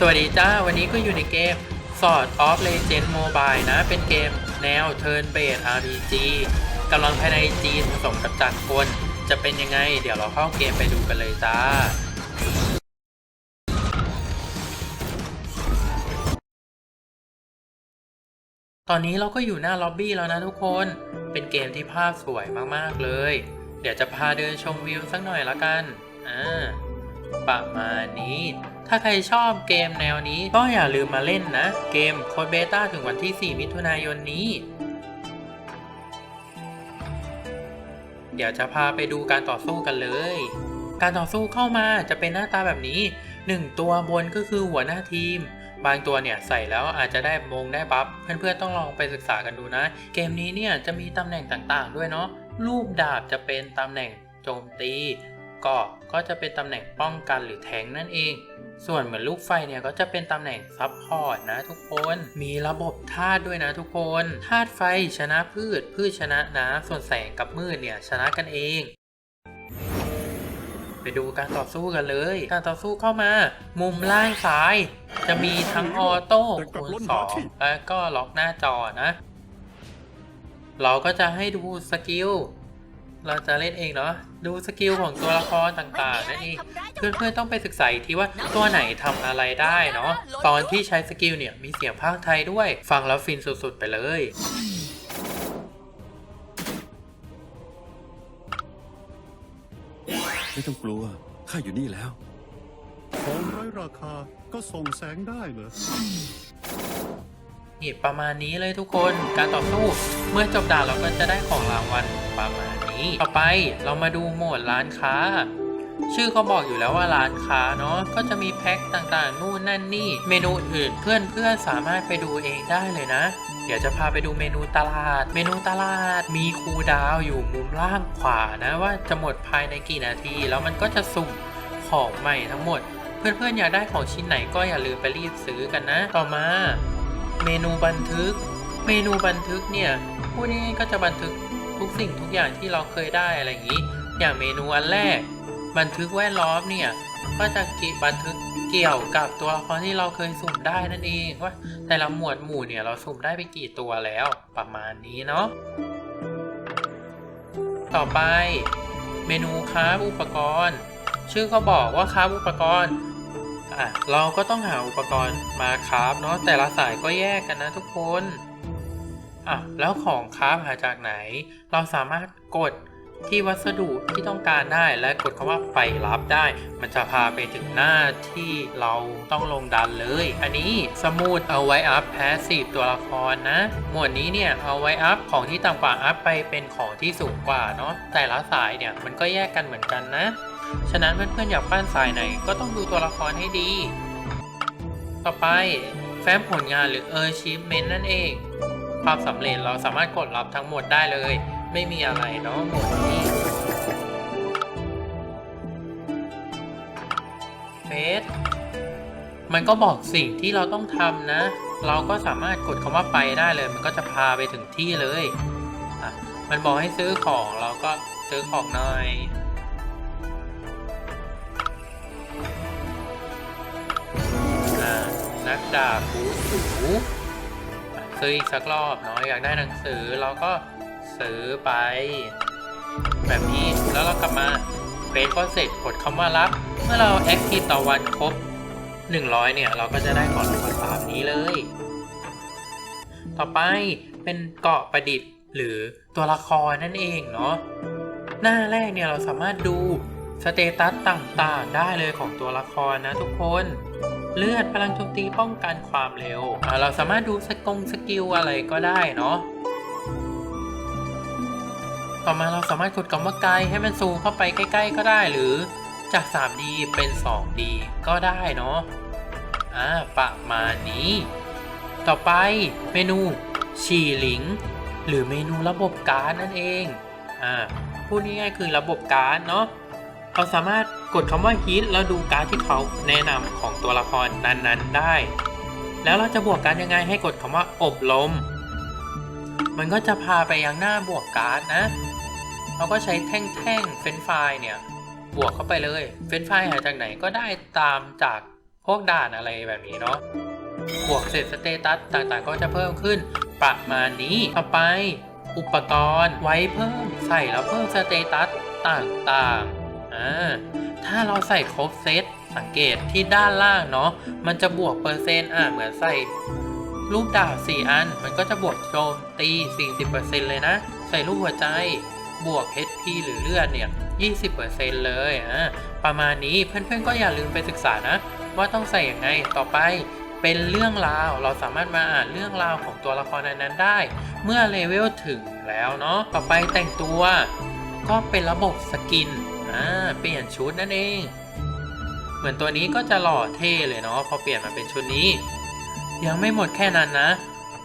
สวัสดีจ้า วันนี้ก็อยู่ในเกม Sword of Legend Mobile นะ เป็นเกมแนว Turn Based RPG กำลังภายในจีนผสมกับจักรกลจะเป็นยังไง เดี๋ยวเราเข้าเกมไปดูกันเลยจ้า ตอนนี้เราก็อยู่หน้าล็อบบี้แล้วนะทุกคน เป็นเกมที่ภาพสวยมากๆเลย เดี๋ยวจะพาเดินชมวิวสักหน่อยละกัน อ่า ประมาณนี้ ถ้าใครชอบเกมแนวนี้ก็อย่าลืมมาเล่นนะ เกมโค้ดเบต้าถึงวันที่ 4 มิถุนายนนี้ เดี๋ยวจะพาไปดูการต่อสู้กันเลย การต่อสู้เข้ามาจะเป็นหน้าตาแบบนี้ 1 ตัวบนก็คือหัวหน้าทีม บางตัวเนี่ยใส่แล้วอาจจะได้มงได้บัฟเพื่อนๆต้องลองไปศึกษากันดูนะ เกมนี้เนี่ยจะมีตำแหน่งต่างๆ ด้วยเนาะรูปดาบจะเป็นตำแหน่งโจมตี เกาะก็จะเป็นตำแหน่งป้องกันหรือแทงนั่นเอง ส่วนเหมือนลูกไฟเนี่ยก็จะเป็นตำแหน่งซับพอร์ตนะทุกคน มีระบบธาตุด้วยนะทุกคนธาตุไฟชนะพืช พืชชนะน้ำส่วนแสงกับมืดเนี่ยชนะกันเองไปดูการต่อสู้กันเลย การต่อสู้เข้ามา มุมล่างซ้าย จะมีทั้งออโต้คูณสองแล้วก็ล็อกหน้าจอนะ เราก็จะให้ดูสกิล เราจะเล่นเองเนาะดูสกิลของตัวละครต่างๆนั่นเองเพื่อนๆต้องไปศึกษาอีกทีว่าตัวไหนทำอะไรได้เนาะตอนที่ใช้สกิลเนี่ยมีเสียงภาคไทยด้วย ฟังแล้วฟินสุดๆไปเลยไม่ต้องกลัว ข้าอยู่นี่แล้ว ของไร้ราคาก็ส่งแสงได้เหรอนี่ประมาณนี้เลยทุกคน การต่อสู้ เมื่อจบด่านเราก็จะได้ของรางวัลประมาณ นี้ ต่อไปเรามาดูโหมดร้านค้า ชื่อเขาบอกอยู่แล้วว่าร้านค้าเนาะก็จะมีแพ็คต่างๆ นู่นนั่นนี่ เมนูอื่นเพื่อนๆสามารถไปดูเองได้เลยนะ เดี๋ยวจะพาไปดูเมนูตลาด เมนูตลาดมีคูดาวอยู่มุมล่างขวานะว่าจะหมดภายในกี่นาที แล้วมันก็จะสุ่มของใหม่ทั้งหมด เพื่อนๆอยากได้ของชิ้นไหนก็อย่าลืมไปรีบซื้อกันนะ ต่อมา เมนูบันทึก เมนูบันทึกเนี่ยพูดง่ายๆก็จะบันทึก ทุกสิ่งทุกอย่างที่เราเคยได้อะไรอย่างนี้ อย่างเมนูอันแรก บันทึกแวดล้อมเนี่ยก็จะกิบันทึกเกี่ยวกับตัวละครที่เราเคยสุ่มได้นั่นเองว่าแต่ละหมวดหมู่เนี่ยเราสุ่มได้ไปกี่ตัวแล้วประมาณนี้เนาะต่อไป เมนูค้าอุปกรณ์ ชื่อเขาบอกว่าค้าอุปกรณ์อะเราก็ต้องหาอุปกรณ์มาคราฟเนาะแต่ละสายก็แยกกันนะทุกคน อะแล้วของคราฟหาจากไหน เราสามารถกดที่วัสดุที่ต้องการได้และกดคำว่าไปรับได้ มันจะพาไปถึงหน้าที่เราต้องลงดันเลย อันนี้สมุดเอาไว้อัพแพสซีฟตัวละครนะ หมวดนี้เนี่ยเอาไว้อัพของที่ต่ำกว่าอัพไปเป็นของที่สูงกว่าเนาะแต่ละสายเนี่ยมันก็แยกกันเหมือนกันนะ ฉะนั้นเพื่อนๆอยากปั้นสายไหนก็ต้องดูตัวละครให้ดี ต่อไปแฟ้มผลงานหรือ Achievement นั่นเอง ความสำเร็จเราสามารถกดรับทั้งหมดได้เลย ไม่มีอะไรเนาะหมดนี้เฟสมันก็บอกสิ่งที่เราต้องทำนะ เราก็สามารถกดคำว่าไปได้เลย มันก็จะพาไปถึงที่เลยอะมันบอกให้ซื้อของเราก็ซื้อของหน่อยอนักดาบบูสู ซื้ออีกสักรอบเนาะอยากได้หนังสือเราก็ซื้อไป แบบนี้แล้วเรากลับมาเฟซก็เสร็จกดคำว่ารับ เมื่อเราแอคทีฟต่อวันครบ 100 เนี่ย เราก็จะได้ของรางวัลตามนี้เลย ต่อไปเป็นเกาะประดิษฐ์หรือตัวละครนั่นเองเนาะหน้าแรกเนี่ยเราสามารถดูสเตตัสต่างๆ ได้เลยของตัวละครนะทุกคน เลือดพลังโจมตีป้องกันความเร็ว เราสามารถดูสกงสกิลอะไรก็ได้เนาะต่อมาเราสามารถกดคำว่าไกลให้มันซูมเข้าไปใกล้ ๆ ก็ได้หรือจาก 3D เป็น 2D ก็ได้เนาะอ่าประมาณนี้ ต่อไปเมนูฉีหลิง หรือเมนูระบบการนั่นเองอ่าพูดง่ายๆคือระบบการเนาะ เราสามารถกดคำว่าฮิตแล้วดูการ์ดที่เขาแนะนำของตัวละครนั้นๆได้ แล้วเราจะบวกการดยังไงให้กดคำว่าอบรมมันก็จะพาไปยังหน้าบวกการ์ดนะ เราก็ใช้แท่งๆเฟนไฟล์เนี่ย บวกเข้าไปเลย เฟนไฟล์หาจากไหนก็ได้ตามจากพวกด่านอะไรแบบนี้เนาะบวกเสร็จสเตตัสต่างๆ ก็จะเพิ่มขึ้นประมาณนี้ต่อไป อุปกรณ์ไว้เพิ่มใส่แล้วเพิ่มสเตตัสต่างๆ อ่าถ้าเราใส่ครบเซตสังเกตที่ด้านล่างเนาะมันจะบวกเปอร์เซ็นต์อะเหมือนใส่รูปดาบ4อัน มันก็จะบวกโจมตี 40%เลยนะ ใส่รูปหัวใจบวก HP หรือเลือดเนี่ย 20%เลยอะประมาณนี้เพื่อนๆก็อย่าลืมไปศึกษานะ ว่าต้องใส่ยังไงต่อไปเป็นเรื่องราวเราสามารถมาอ่านเรื่องราวของตัวละครนั้นๆได้ เมื่อเลเวลถึงแล้วเนาะต่อไปแต่งตัวก็เป็นระบบสกิน อ่าเปลี่ยนชุดนั่นเอง เหมือนตัวนี้ก็จะหล่อเท่เลยเนาะพอเปลี่ยนมาเป็นชุดนี้ ยังไม่หมดแค่นั้นนะ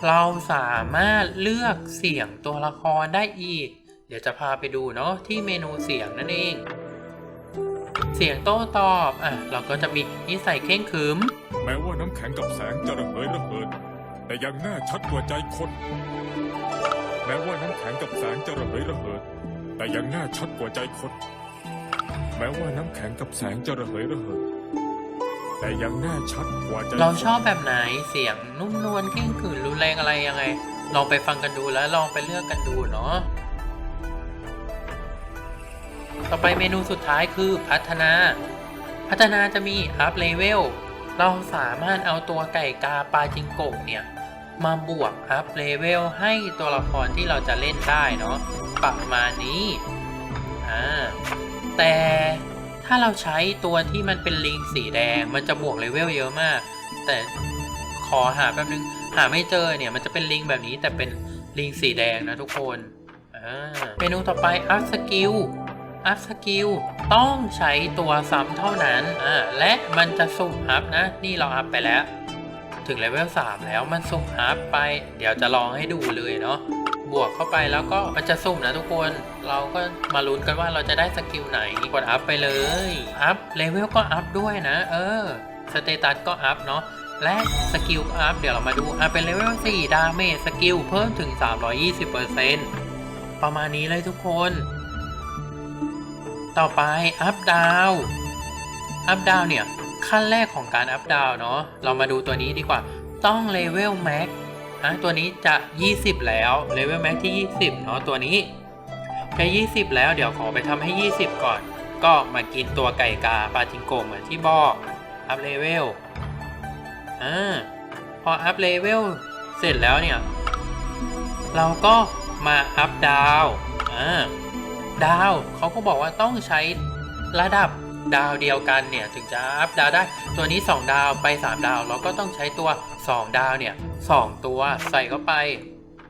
เราสามารถเลือกเสียงตัวละครได้อีก เดี๋ยวจะพาไปดูเนาะที่เมนูเสียงนั่นเอง เสียงโต้ตอบอะเราก็จะมีนิสัยเข่งขรึมแม้ว่าน้ำแข็งกับแสงจะระเหยระเหิดแต่ยังแน่ชัดกว่าใจคนแม้ว่าน้ำแข็งกับแสงจะระเหยระเหิดแต่ยังแน่ชัดกว่าใจคน แม้ว่าน้ำแข็งกับแสงจะระเหยระเหิดแต่ยังแน่ชัดกว่าใจเราชอบแบบไหนเสียงนุ่มนวลเข่งขรึมรุนแรงอะไรยังไง ลองไปฟังกันดูแล้วลองไปเลือกกันดูเนาะต่อไปเมนูสุดท้ายคือพัฒนา พัฒนาจะมีอัพเลเวลเราสามารถเอาตัวไก่กาปลาจิงโกะเนี่ย มาบวกอัพเลเวลให้ตัวละครที่เราจะเล่นได้เนาะประมาณนี้อ่า แต่ถ้าเราใช้ตัวที่มันเป็นลิงสีแดง มันจะบวกเลเวลเยอะมาก แต่ขอหาแป๊บนึงหาไม่เจอเนี่ย มันจะเป็นลิงแบบนี้แต่เป็นลิงสีแดงนะทุกคนเมนูต่อไปอัพสกิลอัพสกิลต้องใช้ตัวซ้ำเท่านั้นอ่าและมันจะสุ่มอัพนะ นี่เราอัพไปแล้ว ถึงเลเวล3แล้วมันสุ่มอัพไป เดี๋ยวจะลองให้ดูเลยเนาะ บวกเข้าไปแล้วก็มันจะสุ่มนะทุกคน เราก็มาลุ้นกันว่าเราจะได้สกิลไหน กดอัพไปเลย อัพเลเวลก็อัพด้วยนะ เออ สเตตัสก็อัพเนาะ และสกิลก็อัพเดี๋ยวเรามาดูอะเป็นเลเวล4ดาเมจสกิลเพิ่มถึง 320%ประมาณนี้เลยทุกคน ต่อไปอัพดาว อัพดาวเนี่ยขั้นแรกของการอัพดาวเนาะ เรามาดูตัวนี้ดีกว่า ต้องเลเวลแม็ก อะตัวนี้จะ 20 แล้วเลเวลแม็กที่ 20 เนาะตัวนี้จะ20 แล้วเดี๋ยวขอไปทำให้ 20 ก่อน ก็มากินตัวไก่กาปาจิงโกเหมือนที่บอกอัพเลเวลอ่าพออัพเลเวลเสร็จแล้วเนี่ย เราก็มาอัพดาวอ่าดาวเขาก็บอกว่าต้องใช้ระดับ ดาวเดียวกันเนี่ยถึงจะอัพดาวได้ ตัวนี้ 2 ดาวไป 3 ดาว เราก็ต้องใช้ตัว 2 ดาวเนี่ย2ตัวใส่เข้าไป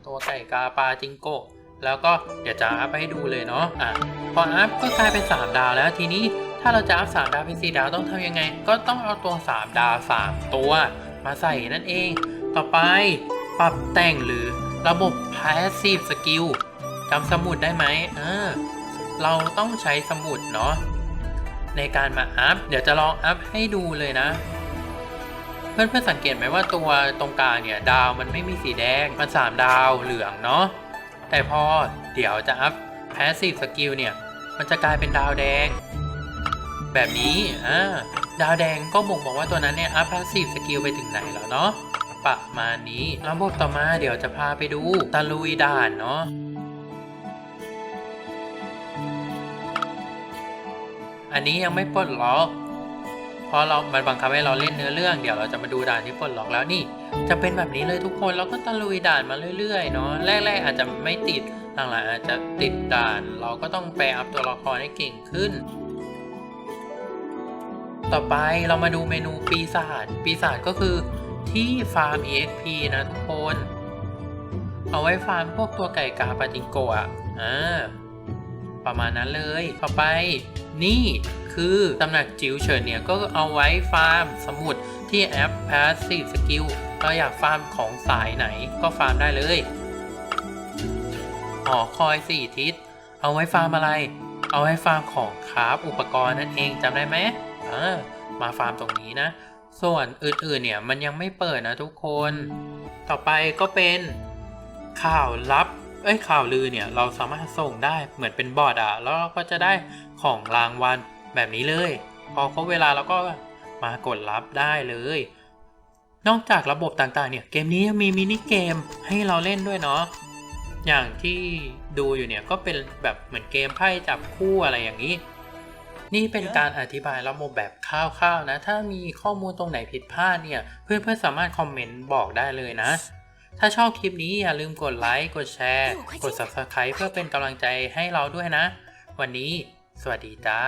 ตัวไก่กาปลาจิงโกะแล้วก็เดี๋ยวจะอัพให้ดูเลยเนาะอะพออัพก็กลายเป็น 3 ดาวแล้วทีนี้ถ้าเราจะอัพ3ดาวเป็น4ดาวต้องทำยังไง ก็ต้องเอาตัว 3 ดาว 3 ตัว มาใส่นั่นเอง ต่อไปปรับแต่งหรือระบบ passive skill จำสมุดได้ไหมเออเราต้องใช้สมุดเนาะ ในการมาอัพ เดี๋ยวจะลองอัพให้ดูเลยนะเพื่อนเพื่อนๆสังเกตไหมว่าตัวตรงกลางเนี่ย ดาวมันไม่มีสีแดง มัน 3 ดาวเหลืองเนาะ แต่พอเดี๋ยวจะอัพ passive skill เนี่ย มันจะกลายเป็นดาวแดง แบบนี้ อ่า ดาวแดงก็บ่งบอกว่าตัวนั้นเนี่ยอัพ passive skill ไปถึงไหนแล้วเนาะประมาณนี้ระบบต่อมาเดี๋ยวจะพาไปดูตะลุยด่านเนาะ อันนี้ยังไม่ปลดล็อกเพราะเรา มันบังคับให้เราเล่นเนื้อเรื่อง เดี๋ยวเราจะมาดูด่านที่ปลดล็อกแล้วนี่ จะเป็นแบบนี้เลยทุกคน เราก็ตะลุยด่านมาเรื่อยๆเนาะ แรกๆอาจจะไม่ติด หลังๆอาจจะติดด่าน เราก็ต้องไปอัพตัวละครให้เก่งขึ้น ต่อไปเรามาดูเมนูปีศาจ ปีศาจก็คือที่ฟาร์ม EXP นะทุกคน เอาไว้ฟาร์มพวกตัวไก่กาปาจิงโกอะอ่า ประมาณนั้นเลย ต่อไปนี่คือตำหนักจิ๋วเฉินเนี่ย ก็เอาไว้ฟาร์มสมุดที่แอป Passive Skill เราอยากฟาร์มของสายไหนก็ฟาร์มได้เลยหอคอย4ทิศ เอาไว้ฟาร์มอะไร เอาไว้ฟาร์มของคราฟอุปกรณ์นั่นเองจำได้ไหมอ่ามาฟาร์มตรงนี้นะ ส่วนอื่นๆเนี่ยมันยังไม่เปิดนะทุกคน ต่อไปก็เป็นข่าวลับ เอ้ยข่าวลือเนี่ยเราสามารถส่งได้เหมือนเป็นบอร์ดอะแล้วเราก็จะได้ของรางวัลแบบนี้เลย พอครบเวลาเราก็มากดรับได้เลย นอกจากระบบต่างๆเนี่ยเกมนี้ยังมีมินิเกมให้เราเล่นด้วยเนาะอย่างที่ดูอยู่เนี่ยก็เป็นแบบเหมือนเกมไพ่จับคู่อะไรอย่างนี้ นี่เป็นการอธิบายระบบแบบคร่าวๆนะ ถ้ามีข้อมูลตรงไหนผิดพลาดเนี่ยเพื่อนๆสามารถคอมเมนต์บอกได้เลยนะ ถ้าชอบคลิปนี้อย่าลืมกดไลค์ กดแชร์ กด Subscribe เพื่อเป็นกำลังใจให้เราด้วยนะ วันนี้ สวัสดีจ้า